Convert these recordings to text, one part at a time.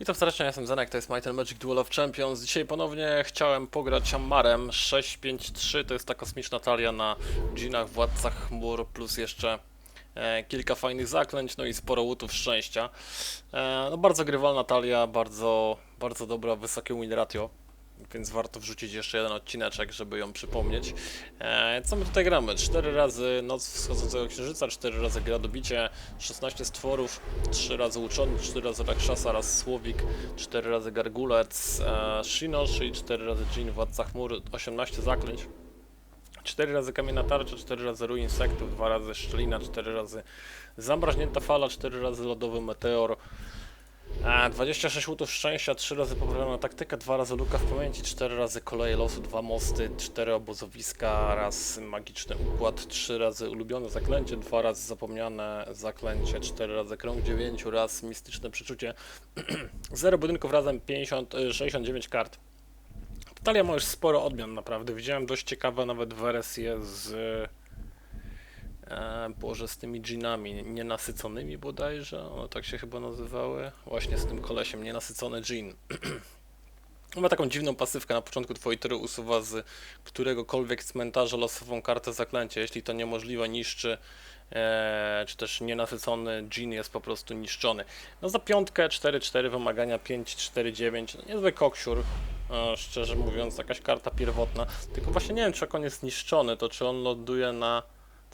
Witam serdecznie, ja jestem Zenek, to jest Might and Magic Duel of Champions. Dzisiaj ponownie chciałem pograć Amarem 653, to jest ta kosmiczna talia na dżinach, władcach chmur, plus jeszcze e, kilka fajnych zaklęć, no i sporo łutów szczęścia. E, no bardzo grywalna talia, bardzo, bardzo dobra, wysokie win ratio. Więc warto wrzucić jeszcze jeden odcineczek, żeby ją przypomnieć. E, co my tutaj gramy? 4 razy Noc Wschodzącego Księżyca, 4 razy gra dobicie, 16 stworów, 3 razy Uczony, 4 razy Rakshasa, raz Słowik, 4 razy Gargulec, e, Shinosh i 4 razy Jin, Władca Chmur, 18 zaklęć. 4 razy Kamienna Tarcza, 4 razy Ruin Insektów, 2 razy Szczelina, 4 razy Zamraźnięta Fala, 4 razy Lodowy Meteor, a, 26 łutów szczęścia, 3 razy poprawiona taktyka, 2 razy luka w pamięci, 4 razy koleje losu, 2 mosty, 4 obozowiska, raz magiczny układ, 3 razy ulubione zaklęcie, 2 razy zapomniane zaklęcie, 4 razy krąg 9, raz mistyczne przeczucie, 0 budynków razem 50, y, 69 kart. Talia ma już sporo odmian naprawdę, widziałem dość ciekawe nawet wersje z... E, Boże, z tymi dżinami nienasyconymi bodajże, one tak się chyba nazywały. Właśnie z tym kolesiem, nienasycony dżin. Ma taką dziwną pasywkę na początku twojej tury usuwa z któregokolwiek cmentarza losową kartę zaklęcia. Jeśli to niemożliwe, niszczy, e, czy też nienasycony dżin jest po prostu niszczony. No za piątkę 4-4 wymagania 5-4-9, no niezły koksiur, e, szczerze mówiąc, jakaś karta pierwotna. Tylko właśnie nie wiem, czy on jest niszczony, to czy on ląduje na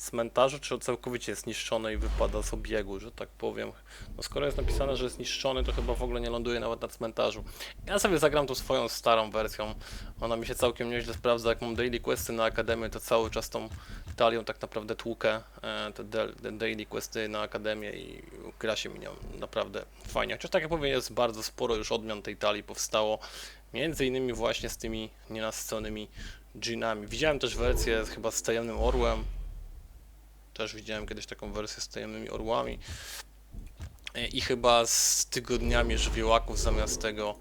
cmentarzu, czy całkowicie jest niszczony i wypada z obiegu, że tak powiem. No skoro jest napisane, że jest niszczony, to chyba w ogóle nie ląduje nawet na cmentarzu. Ja sobie zagram tą swoją starą wersją. Ona mi się całkiem nieźle sprawdza. Jak mam daily questy na Akademię, to cały czas tą talią tak naprawdę tłukę e, te, daily questy na Akademię i gra się mi nią naprawdę fajnie. Chociaż tak jak mówię, jest bardzo sporo już odmian tej talii powstało. Między innymi właśnie z tymi nienasyconymi dżinami. Widziałem też wersję chyba z tajemnym orłem, też widziałem kiedyś taką wersję z tajemnymi orłami. E, I chyba z tygodniami żywiołaków zamiast tego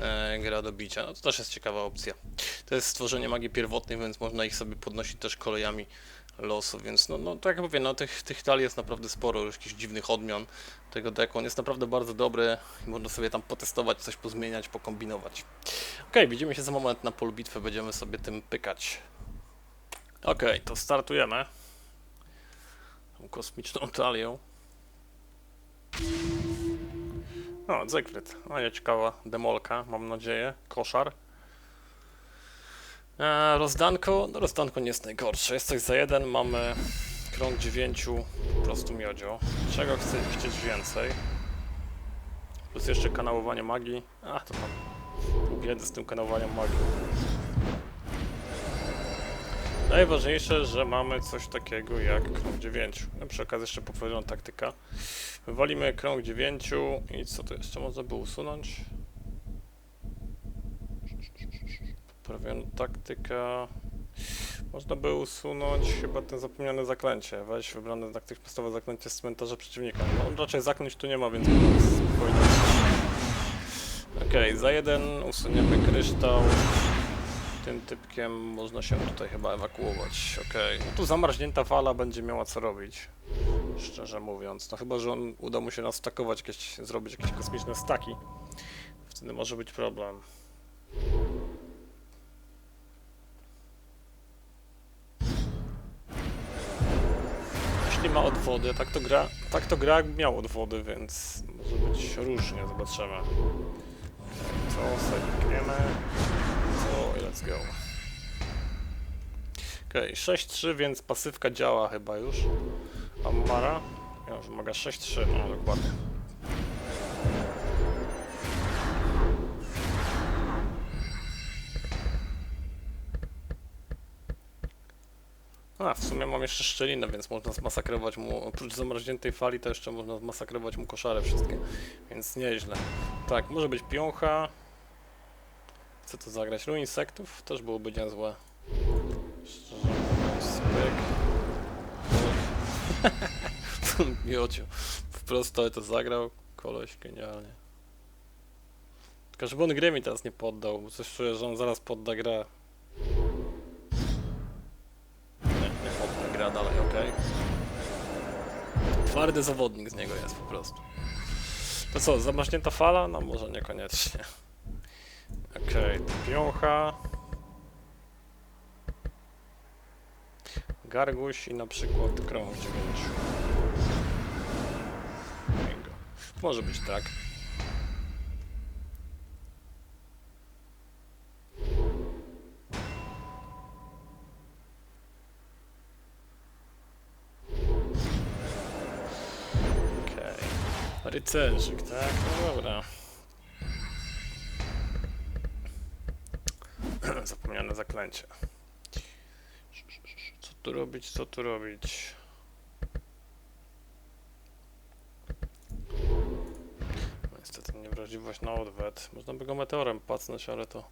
e, gra do bicia. No to też jest ciekawa opcja. To jest stworzenie magii pierwotnej, więc można ich sobie podnosić też kolejami losu, więc no, no tak jak mówię, no tych, tych talii jest naprawdę sporo, już jakichś dziwnych odmian tego deku. On jest naprawdę bardzo dobry i można sobie tam potestować, coś pozmieniać, pokombinować. Okej, widzimy się za moment na polu bitwy, będziemy sobie tym pykać. Okej, to startujemy kosmiczną talią. O, Zegfryd. O, nie ciekawa demolka, mam nadzieję. Koszar. E, rozdanko, no rozdanko nie jest najgorsze. Jest coś za jeden, mamy krąg dziewięciu, po prostu miodzio. Czego chcę chcieć więcej? Plus jeszcze kanałowanie magii. A, to tam pół biedy z tym kanałowaniem magii. Najważniejsze, że mamy coś takiego jak krąg 9. No, przy okazji jeszcze poprawiona taktyka. Wywalimy krąg 9 i co to jeszcze można by usunąć? Poprawiona taktyka. Można by usunąć chyba ten zapomniane zaklęcie. Weź wybrane natychmiastowe zaklęcie z cmentarza przeciwnika. No raczej zaklęć tu nie ma, więc spokojnie. Okej, za jeden usuniemy kryształ tym typkiem można się tutaj chyba ewakuować. Okej. No tu zamarznięta fala będzie miała co robić. Szczerze mówiąc. No chyba, że on uda mu się nas stakować, jakieś, zrobić jakieś kosmiczne staki. Wtedy może być problem. Jeśli ma odwody, tak to gra, tak to gra jakby miał odwody, więc może być różnie, zobaczymy. Co sobie let's go. Okej, 6-3, więc pasywka działa chyba już. Amara? Ja wymaga 6-3, no dokładnie. A, w sumie mam jeszcze szczelinę, więc można zmasakrować mu, oprócz zamarzniętej fali, to jeszcze można zmasakrować mu koszary wszystkie, więc nieźle. Tak, może być piącha. Chcę to zagrać. Ruin insektów też byłoby niezłe. Szczerze mówiąc, pyk. Miociu. Wprost to zagrał. Koleś genialnie. Tylko żeby on gry mi teraz nie poddał, bo coś czuję, że on zaraz podda grę. Nie, nie podda gra dalej, okej. Twardy zawodnik z niego jest po prostu. To co, zamarznięta fala? No może niekoniecznie. Okej, piącha. Garguś i na przykład krąg 9. Bingo. Może być tak. Rycerzyk, tak? No dobra. Zapomniane zaklęcie. Co tu robić, co tu robić? No, Niestety niewrażliwość na odwet. Można by go meteorem pacnąć, ale to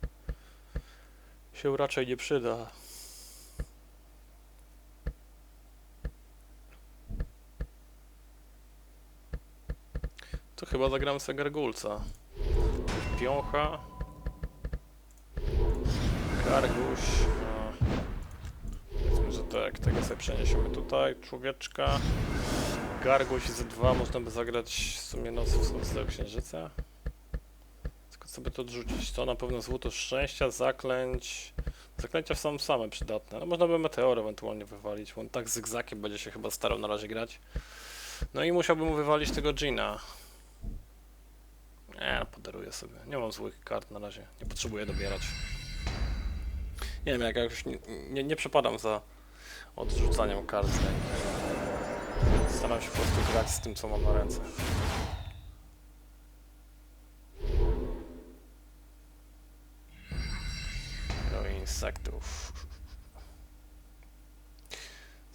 się raczej nie przyda. To chyba zagram sobie gargulca. Piącha. Garguś. no. Powiedzmy, że tak, tego sobie przeniesiemy tutaj. Człowieczka. Garguś z 2 można by zagrać w sumie noc w słońce księżyca. Tylko by to odrzucić? To na pewno złoto szczęścia, zaklęć. Zaklęcia są same przydatne. No można by meteor ewentualnie wywalić, bo on tak zygzakiem będzie się chyba starał na razie grać. No i musiałbym mu wywalić tego Gina. Nie, no, podaruję sobie. Nie mam złych kart na razie. Nie potrzebuję dobierać. Nie wiem, jak jakoś nie, nie, nie przepadam za odrzucaniem kart ręki. Staram się po prostu grać z tym, co mam na ręce. Do insektów.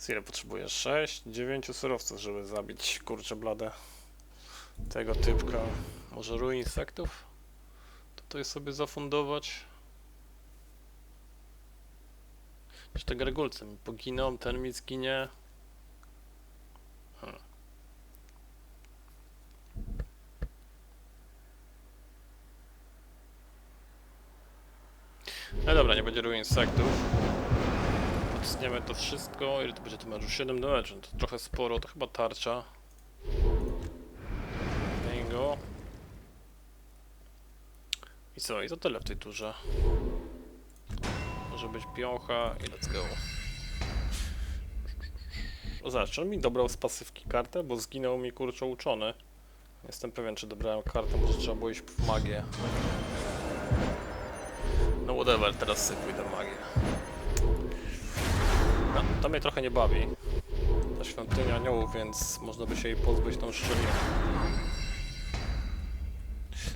Ile potrzebujesz? 6, 9 surowców, żeby zabić kurcze blade tego typka. Może ruin insektów? Tutaj sobie zafundować. Czy te gargulce mi poginą, ten mi zginie. Hmm. No dobra, nie będzie ruin insektów. Odstniemy to wszystko. Ile to będzie to już 7 damage, to trochę sporo, to chyba tarcza. Bingo. I co? I to tyle w tej turze. Może być piącha i let's go. O, zobacz, czy on mi dobrał z pasywki kartę, bo zginął mi kurczę uczony. Jestem pewien, czy dobrałem kartę, może trzeba było iść w magię. No whatever, teraz sobie pójdę w magię. No, to mnie trochę nie bawi. Ta świątynia aniołów, więc można by się jej pozbyć tą szczeliną.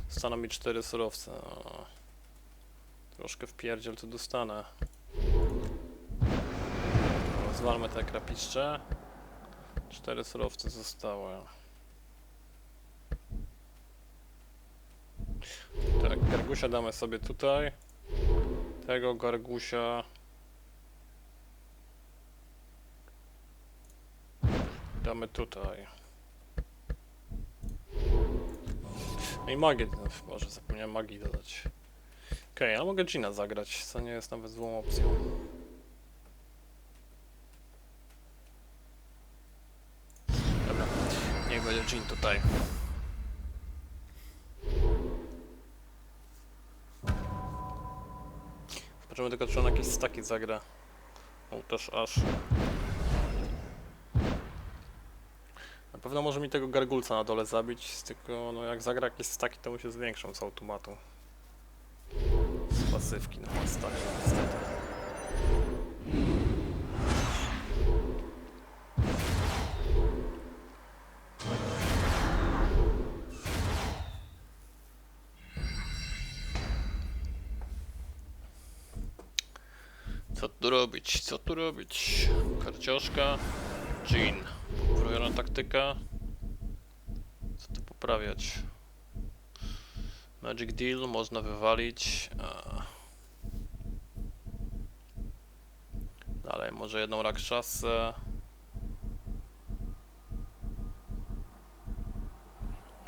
Staną mi cztery surowce. Troszkę w pierdziel to dostanę. Zwalmy te krapiszcze. Cztery surowce zostały. Tak, gargusia damy sobie tutaj. Tego gargusia. Damy tutaj. No i magię, może zapomniałem magii dodać. Okej, ja mogę Gina zagrać, co nie jest nawet złą opcją. Dobra, niech będzie Jean tutaj. Zobaczymy tylko, czy on jakieś staki zagra. O, też aż. Na pewno może mi tego gargulca na dole zabić, tylko no jak zagra jakieś staki, to mu się zwiększą z automatu. Pasywki na staki, niestety. Co tu robić? Co tu robić? Karcioszka, Jean. Poprawiona taktyka. Co tu poprawiać? Magic Deal można wywalić. a. Dalej, może jedną.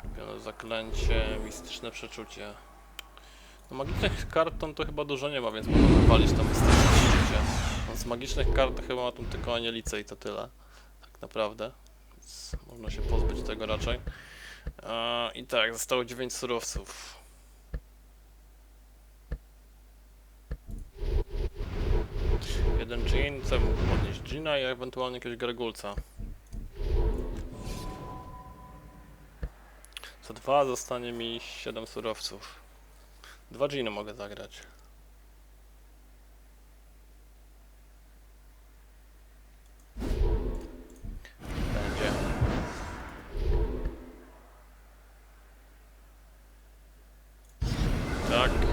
Robione zaklęcie, mistyczne przeczucie. No magicznych kart to chyba dużo nie ma, więc można wywalić tam mistyczne przeczucie. On z magicznych kart to chyba ma tu tylko anielice i to tyle. Tak naprawdę. Więc można się pozbyć tego raczej. E, I tak, zostało 9 surowców. Jeden co mógł podnieść Gina i ewentualnie jakiegoś gargulca. Za dwa zostanie mi 7 surowców. Dwa Giny mogę zagrać. Tak.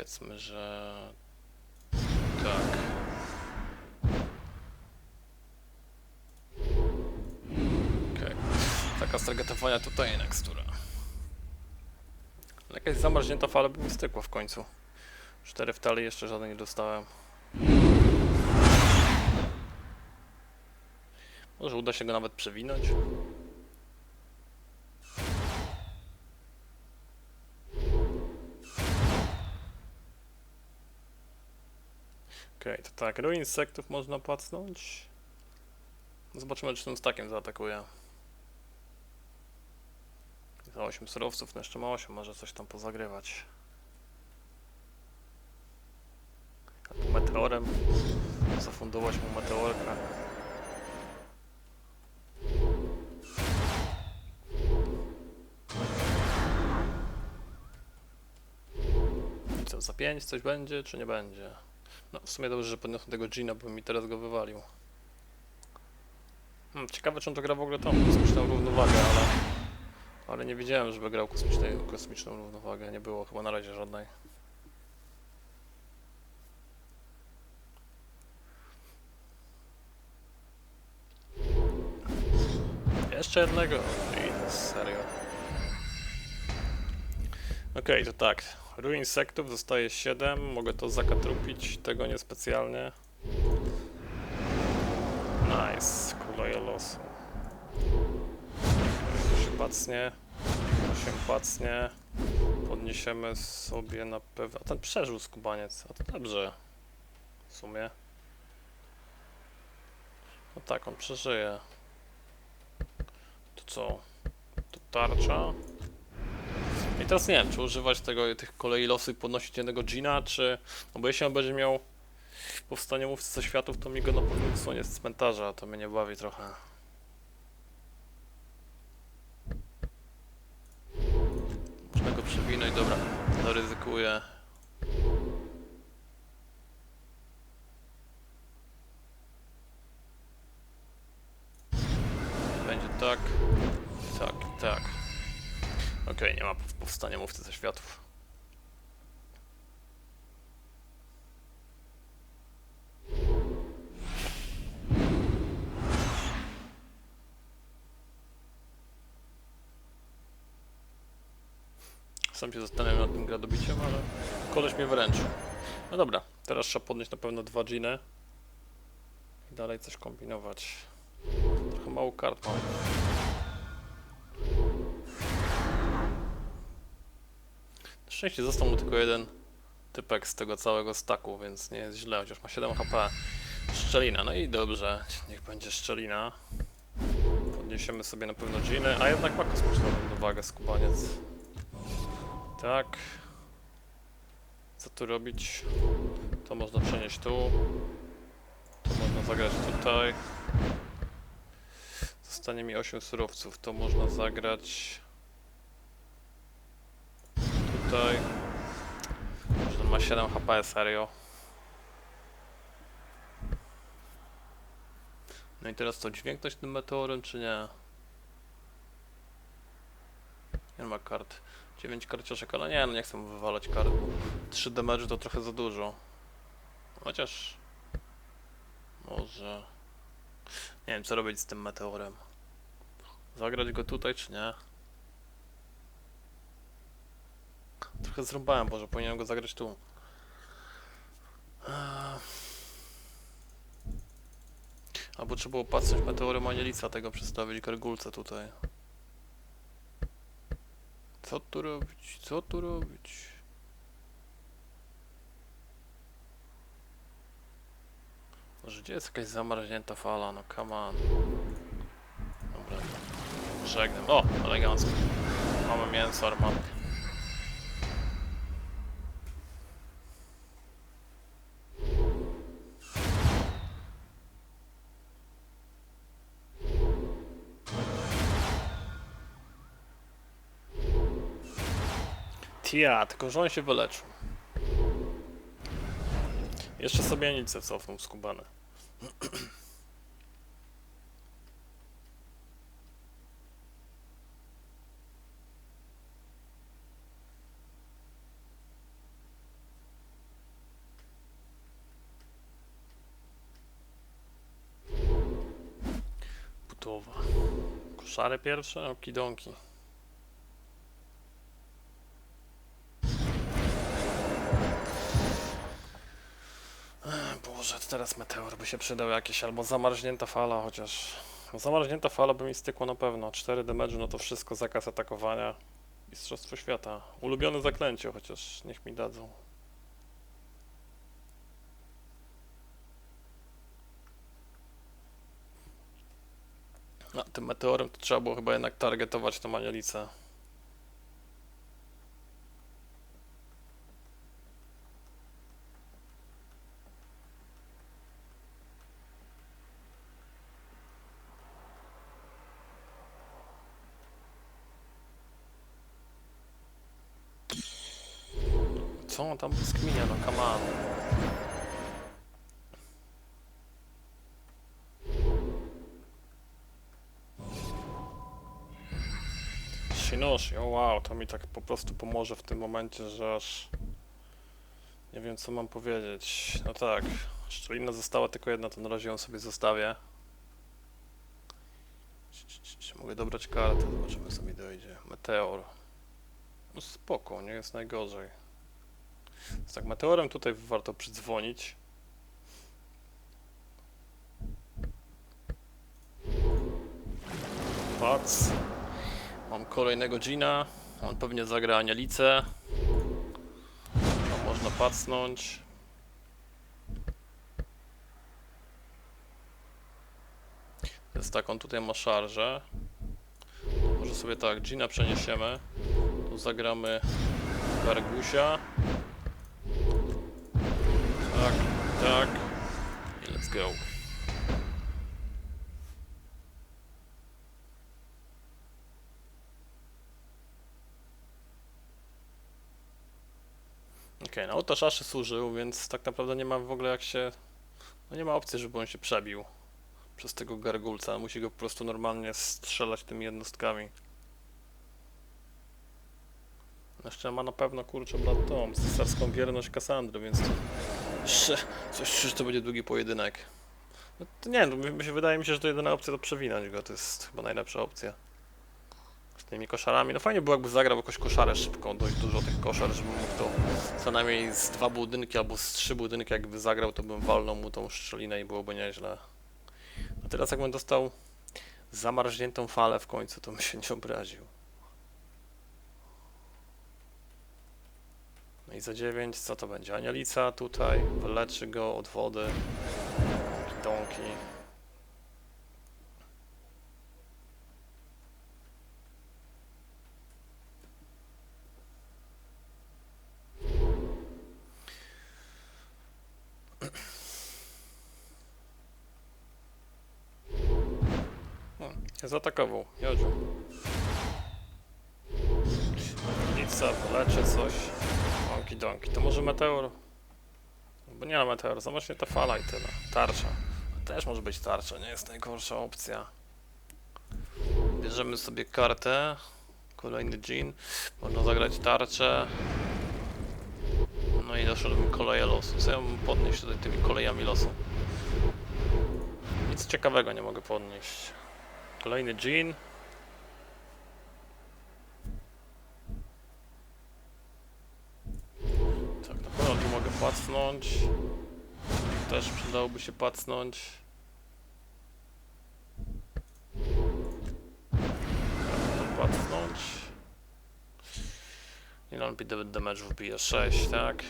Powiedzmy, że tak. Okej. Taka stargetowania tutaj nekstura. Jakaś zamarznięta fala by mi stykła w końcu. Cztery w talii jeszcze żadnej nie dostałem. Może uda się go nawet przewinąć. Okej, to tak, ruin insektów można płacnąć. Zobaczymy, czy tym stakiem zaatakuje. Za 8 surowców, no jeszcze ma 8, może coś tam pozagrywać. Albo meteorem. Zafundować mu meteorka. I Co, za 5 coś będzie, czy nie będzie? No, w sumie dobrze, że podniosłem tego Gina, bo mi teraz go wywalił. Hmm, ciekawe, czy on to gra w ogóle tą kosmiczną równowagę, ale... Ale nie wiedziałem, żeby grał kosmicznej, kosmiczną równowagę. Nie było chyba na razie żadnej. Jeszcze jednego. Serio. Okej, to tak. Ruin insektów zostaje 7. Mogę to zakatrupić. Tego niespecjalnie. Nice. Kuleje losu. Się pacnie. To się pacnie. Podniesiemy sobie na pewno. A ten przeżył skubaniec. A to dobrze. W sumie. No tak, on przeżyje. To co? To tarcza. I teraz nie wiem, czy używać tego, tych kolei losy i podnosić jednego Gina, czy... No bo jeśli on będzie miał powstanie mówcy światów, to mi go na pewno wysunie z cmentarza, a to mnie nie bawi trochę. Można go przewinąć, dobra, zaryzykuję. Będzie tak, tak, tak. Okej, nie ma pow- powstania mówcy ze światów. Sam się zastanawiam nad tym gradobiciem, ale koleś mnie wręczył. No dobra, teraz trzeba podnieść na pewno dwa giny. I dalej coś kombinować. Trochę mało kart mam. Szczęście został mu tylko jeden typek z tego całego staku, więc nie jest źle, chociaż ma 7 HP. Szczelina, no i dobrze, niech będzie szczelina. Podniesiemy sobie na pewno giny, a jednak ma kosmiczną równowagę skubaniec. Tak. Co tu robić? To można przenieść tu. To można zagrać tutaj. Zostanie mi 8 surowców. To można zagrać tutaj. Że ma 7 HP, serio. No i teraz to dźwięknąć tym meteorem, czy nie? Nie ma kart. 9 karcioszek, ale nie, no nie chcę mu wywalać kart. bo 3 damage to trochę za dużo. Chociaż... Może... Nie wiem, co robić z tym meteorem. Zagrać go tutaj, czy nie? Trochę zrąbałem, bo że powinienem go zagrać tu. Eee. Albo trzeba było patrzeć meteorem Anielica, tego przedstawić gargulce tutaj. Co tu robić? Co tu robić? Może gdzie jest jakaś zamarznięta fala? No come on. Dobra. Żegnam. O, elegancko. Mamy mięso, armatkę. Tia, tylko że on się wyleczył. Jeszcze sobie nic cofnął skubany. Budowa. Koszary pierwsze, okidonki. Teraz meteor by się przydał jakiś, albo zamarznięta fala chociaż. No, zamarznięta fala by mi stykło na pewno. 4 damage, no to wszystko, zakaz atakowania. Mistrzostwo świata. Ulubione zaklęcie, chociaż niech mi dadzą. A tym meteorem to trzeba było chyba jednak targetować tą anielicę. Co on tam skminia, no come on. Shinoshi, o wow, to mi tak po prostu pomoże w tym momencie, że aż nie wiem co mam powiedzieć. No tak, szczelina została tylko jedna, to na razie ją sobie zostawię. Mogę dobrać kartę? Zobaczymy co mi dojdzie. Meteor. No spoko, nie jest najgorzej. Więc tak, meteorem tutaj warto przydzwonić. Pac. Mam kolejnego Gina. On pewnie zagra Anielicę. No, można pacnąć. Więc tak, on tutaj ma szarżę. Może sobie tak, Gina przeniesiemy. Tu zagramy Gargusia. Tak, tak. I let's go. Okej, no to szaszy służył, więc tak naprawdę nie ma w ogóle jak się... No nie ma opcji, żeby on się przebił przez tego gargulca. Musi go po prostu normalnie strzelać tymi jednostkami. Jeszcze ma na pewno kurczę brat tą cesarską wierność Kassandry, więc to coś, że to będzie długi pojedynek. No to nie, no, mi się wydaje mi się, że to jedyna opcja to przewinąć go, to jest chyba najlepsza opcja. Z tymi koszarami. No fajnie było jakby zagrał jakąś koszarę szybką, dość dużo tych koszar, żeby mógł to co najmniej z dwa budynki albo z trzy budynki jakby zagrał, to bym walnął mu tą szczelinę i byłoby nieźle. A teraz jakbym dostał zamarzniętą falę w końcu, to bym się nie obraził. No i za 9 co to będzie? Anielica tutaj, wyleczy go od wody. Donki. Zaatakował, Jodziu. Anielica, wyleczy coś. Donki, donki. To może meteor? Bo nie ma meteor, zobaczcie ta fala i tyle. Tarcza. Też może być tarcza, nie jest najgorsza opcja. Bierzemy sobie kartę. Kolejny dżin. Można zagrać tarczę. No i doszedłem koleje losu. Co ja mam podnieść tutaj tymi kolejami losu? Nic ciekawego nie mogę podnieść. Kolejny dżin. Tak, na pewno tu mogę pacnąć. Też przydałoby się pacnąć. To pacnąć. Ile on damage wbije? 6, tak?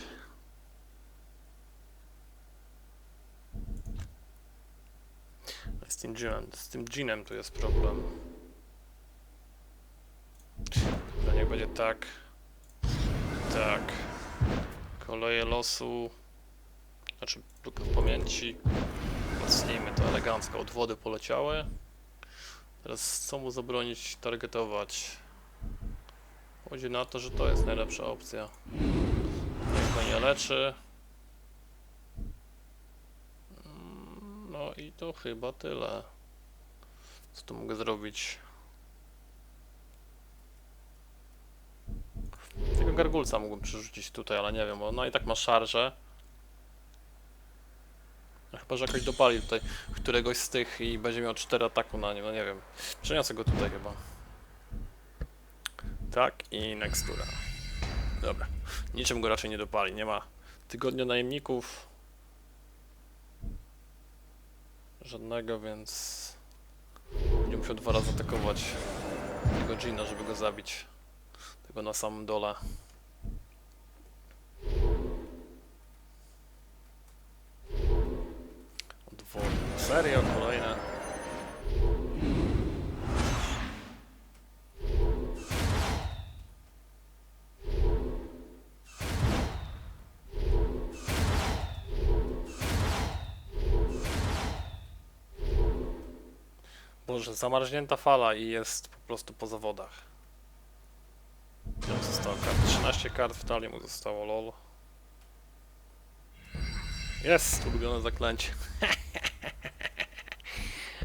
tym Ginem, z tym Ginem tu jest problem. Dobra, niech będzie tak. Tak. Koleje losu. Znaczy, luka pamięci. Mocnijmy to elegancko. Od wody poleciały. Teraz co mu zabronić targetować? Chodzi na to, że to jest najlepsza opcja. Niech go nie leczy. Mm, No i to chyba tyle. Co tu mogę zrobić? Tego gargulca mógłbym przerzucić tutaj, ale nie wiem, bo no i tak ma szarże. No Chyba, że jakoś dopali tutaj któregoś z tych i będzie miał 4 ataku na nim, no nie wiem. Przeniosę go tutaj chyba. Tak i nextura. Dobra. Niczym go raczej nie dopali. Nie ma tygodnia najemników. Żadnego, więc nie musiał dwa razy atakować tego Gina, żeby go zabić. Tego na samym dole. Odwodne. Serio? Kolejne? Boże, zamarznięta fala i jest po prostu po zawodach. Zostało kart? 13 kart w talii mu zostało, lol. Jest, ulubione zaklęcie.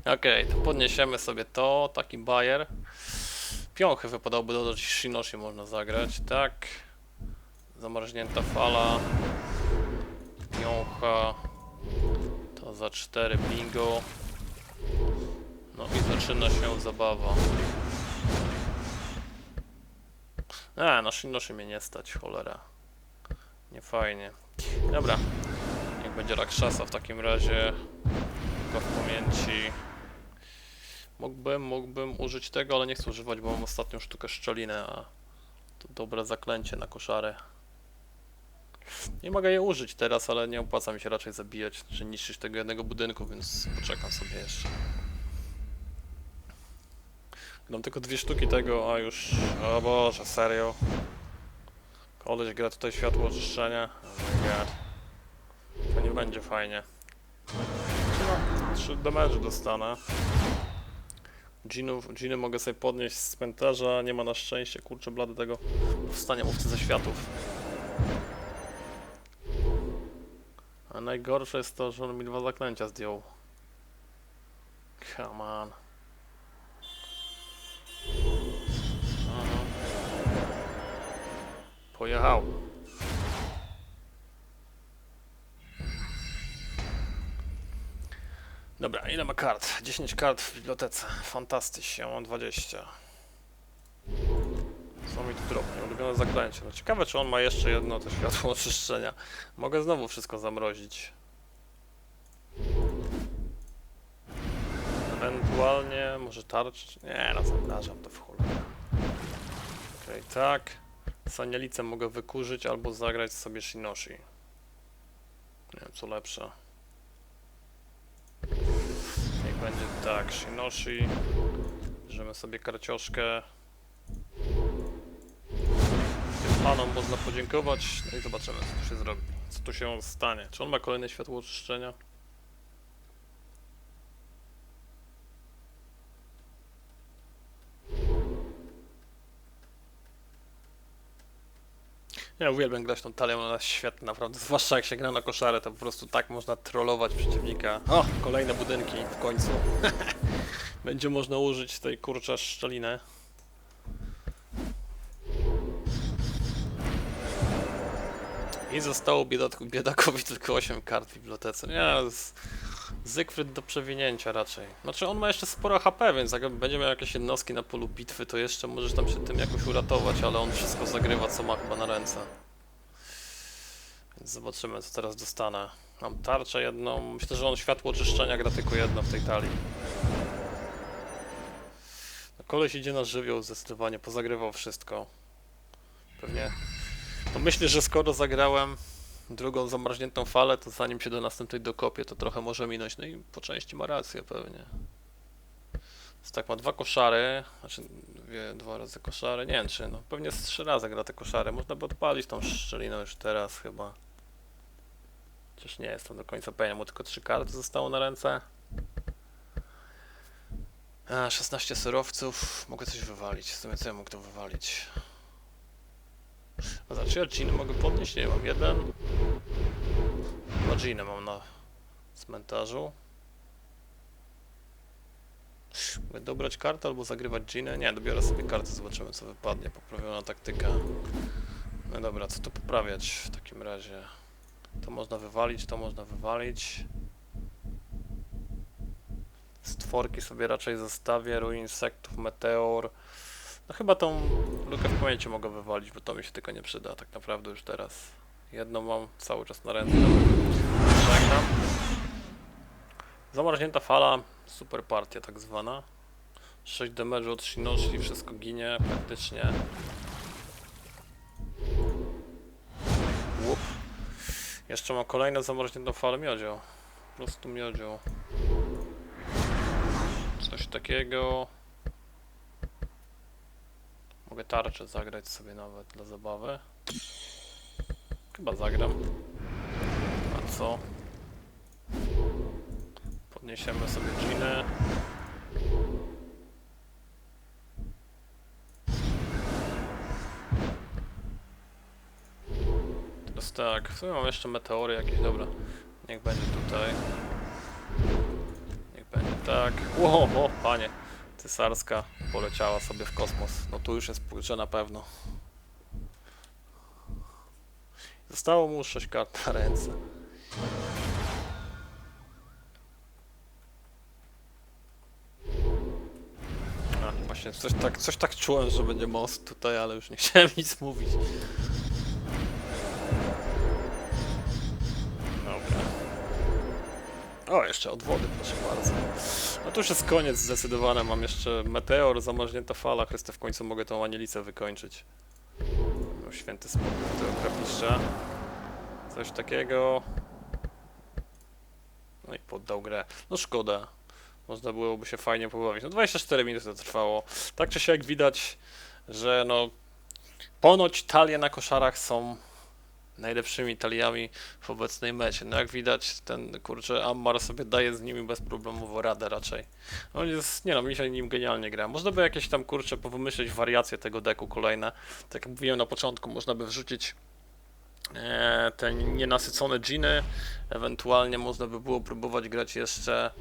Okej, to podniesiemy sobie to, taki bajer. Piąchy wypadałoby dodać, Shinoshi można zagrać, tak. Zamarznięta fala. Piącha. To za 4 bingo. No i zaczyna się zabawa. A, na Shinoshi mnie nie stać, cholera. Nie fajnie. Dobra. Niech będzie Rakshasa w takim razie. Tylko w pamięci. Mógłbym, mógłbym użyć tego, ale nie chcę używać, bo mam ostatnią sztukę szczelinę, a to dobre zaklęcie na koszarę. Nie mogę je użyć teraz, ale nie opłaca mi się raczej zabijać, czy niszczyć tego jednego budynku, więc poczekam sobie jeszcze. Mam tylko dwie sztuki tego, a już... O Boże, serio? Koleś gra tutaj światło oczyszczenia. Oh. To nie będzie fajnie. 3 damage dostanę. Ginów, Giny mogę sobie podnieść z cmentarza, nie ma na szczęście, kurczę blady tego powstania mówcy ze światów. A najgorsze jest to, że on mi dwa zaklęcia zdjął. Come on. Pojechał. Dobra, ile ma kart? 10 kart w bibliotece. Fantastycznie, mam 20. Co mi tu drobnie? Ulubione zaklęcie. No ciekawe, czy on ma jeszcze jedno to światło oczyszczenia. Mogę znowu wszystko zamrozić. Ewentualnie, może tarcz? Nie, no zamrażam to w cholerę. Okej, tak. Sanielicę mogę wykurzyć albo zagrać sobie Shinoshi. Nie wiem, co lepsze. Niech będzie tak, Shinoshi. Bierzemy sobie karcioszkę. Panom można podziękować. No i zobaczymy, co się zrobi. Co tu się stanie. Czy on ma kolejne światło oczyszczenia? Ja uwielbiam grać tą talią, ona jest świetna, naprawdę. Zwłaszcza jak się gra na koszarę, to po prostu tak można trollować przeciwnika. O, kolejne budynki w końcu. Będzie można użyć tej kurcza szczeliny. I zostało biedaku, biedakowi tylko 8 kart w bibliotece. Nie, z, Zygfryd do przewinięcia raczej. Znaczy on ma jeszcze sporo HP, więc jak będzie miał jakieś jednostki na polu bitwy, to jeszcze możesz tam się tym jakoś uratować, ale on wszystko zagrywa, co ma chyba na ręce. Więc zobaczymy, co teraz dostanę. Mam tarczę jedną. Myślę, że on światło oczyszczenia gra tylko jedno w tej talii. No, koleś idzie na żywioł zdecydowanie, pozagrywał wszystko. Pewnie. No myślę, że skoro zagrałem drugą zamarzniętą falę, to zanim się do następnej dokopie, to trochę może minąć. No i po części ma rację pewnie. Więc tak, ma dwa koszary, znaczy dwie, dwa razy koszary, nie wiem czy, no pewnie z trzy razy gra te koszary. Można by odpalić tą szczelinę już teraz chyba. Chociaż nie jestem do końca pewien, mu tylko trzy karty zostało na ręce. A, 16 surowców, mogę coś wywalić, w sumie co ja mógł to wywalić? A znaczy ja dżiny mogę podnieść, nie mam jeden. Dżiny mam na cmentarzu. Mogę dobrać kartę albo zagrywać dżinę? Nie, dobiorę sobie kartę, zobaczymy co wypadnie. Poprawiona taktyka. No dobra, co tu poprawiać w takim razie? To można wywalić, to można wywalić. Stworki sobie raczej zostawię, ruin insektów, meteor. No chyba tą lukę w pamięci mogę wywalić, bo to mi się tylko nie przyda tak naprawdę już teraz. Jedną mam cały czas na ręce. Żegnam. Zamarznięta fala, super partia tak zwana. 6 damage'u od Shinoshi, wszystko ginie praktycznie. Łup. Jeszcze mam kolejne zamarzniętą falę miodzioł. Po prostu miodzioł. Coś takiego. Mogę tarczę zagrać sobie nawet dla zabawy. Chyba zagram. A co? Podniesiemy sobie dżinę. Teraz tak, w sumie mam jeszcze meteory jakieś, dobra. Niech będzie tutaj. Niech będzie tak. Ło, o, panie. Cesarska poleciała sobie w kosmos. No tu już jest pójdzie na pewno. Zostało mu 6 kart na ręce. A, właśnie coś tak, coś tak czułem, że będzie most tutaj, ale już nie chciałem nic mówić. Dobra. O, jeszcze od wody, proszę bardzo. No to już jest koniec zdecydowane. Mam jeszcze meteor, zamarznięta fala. Chryste, w końcu mogę tą anielicę wykończyć. No, święty spokój tego krapiszcza. Coś takiego. No i poddał grę. No szkoda. Można byłoby się fajnie pobawić. No 24 minuty to trwało. Tak czy siak widać, że no ponoć talie na koszarach są najlepszymi taliami w obecnej mecie. No jak widać, ten kurczę Ammar sobie daje z nimi bezproblemowo radę raczej. On jest, nie no, mi się nim genialnie gra. Można by jakieś tam kurczę powymyśleć wariacje tego deku kolejne. Tak jak mówiłem na początku, można by wrzucić e, te nienasycone dżiny, ewentualnie można by było próbować grać jeszcze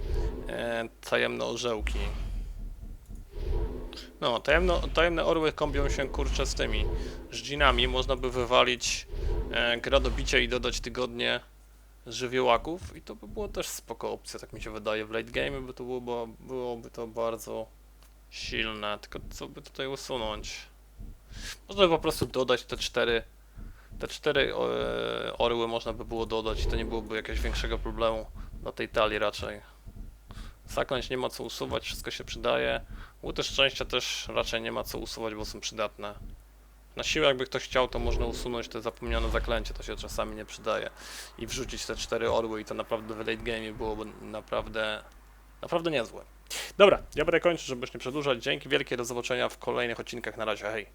e, tajemne orzełki. No, tajemno, tajemne orły kombią się kurczę z tymi z. Można by wywalić gra do bicia i dodać tygodnie żywiołaków i to by było też spoko opcja, tak mi się wydaje. W late game by to było, byłoby to bardzo silne, tylko co by tutaj usunąć? Można by po prostu dodać te cztery te cztery e, orły można by było dodać i to nie byłoby jakiegoś większego problemu na tej talii raczej. Zaklęć nie ma co usuwać, wszystko się przydaje. Łuty szczęścia też raczej nie ma co usuwać, bo są przydatne. Na siłę jakby ktoś chciał, to można usunąć te zapomniane zaklęcie, to się czasami nie przydaje. I wrzucić te cztery orły i to naprawdę w late game byłoby naprawdę, naprawdę niezłe. Dobra, ja będę kończyć, żeby nie przedłużać. Dzięki wielkie, do zobaczenia w kolejnych odcinkach. Na razie, hej.